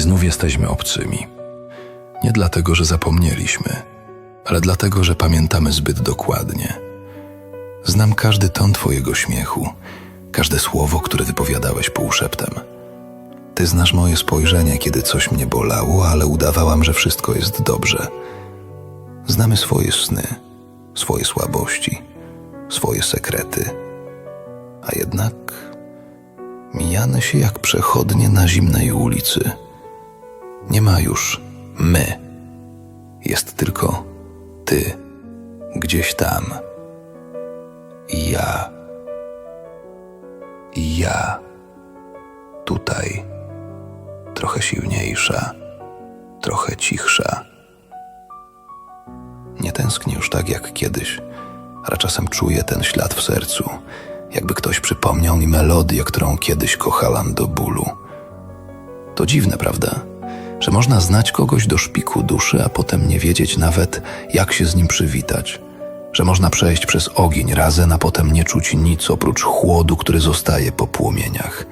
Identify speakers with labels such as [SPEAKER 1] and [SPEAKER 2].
[SPEAKER 1] znów jesteśmy obcymi. Nie dlatego, że zapomnieliśmy, ale dlatego, że pamiętamy zbyt dokładnie. Znam każdy ton Twojego śmiechu, każde słowo, które wypowiadałeś półszeptem. Ty znasz moje spojrzenie, kiedy coś mnie bolało, ale udawałam, że wszystko jest dobrze. Znamy swoje sny, swoje słabości, swoje sekrety, a jednak mijane się jak przechodnie na zimnej ulicy. Nie ma już my, jest tylko ty, gdzieś tam. Ja. Ja. Tutaj. Trochę silniejsza, trochę cichsza. Nie tęsknię już tak jak kiedyś, ale czasem czuję ten ślad w sercu, jakby ktoś przypomniał mi melodię, którą kiedyś kochałam do bólu. To dziwne, prawda? Że można znać kogoś do szpiku duszy, a potem nie wiedzieć nawet, jak się z nim przywitać. Że można przejść przez ogień razem, a potem nie czuć nic oprócz chłodu, który zostaje po płomieniach.